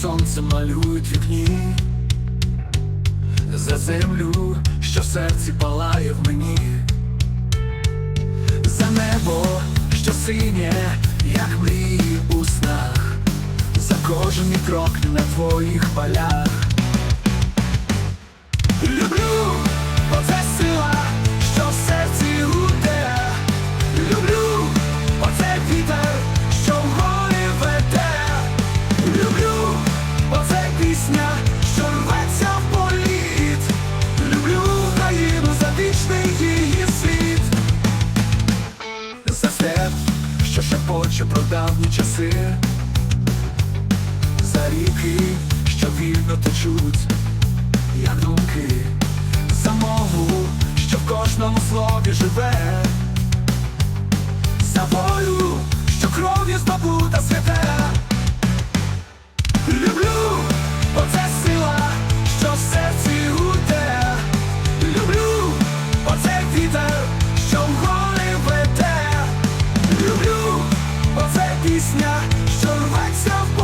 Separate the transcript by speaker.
Speaker 1: сонце малюють вікні, за землю, що в серці палає в мені, за небо, що синє, як мрії у снах, за кожен крок на твоїх полях. Що шепоче про давні часи. За ріки, що вільно течуть як думки, за мову, що в кожному слові живе, за волю, що кров'ю здобута святе. Люблю, пісня, що рветься в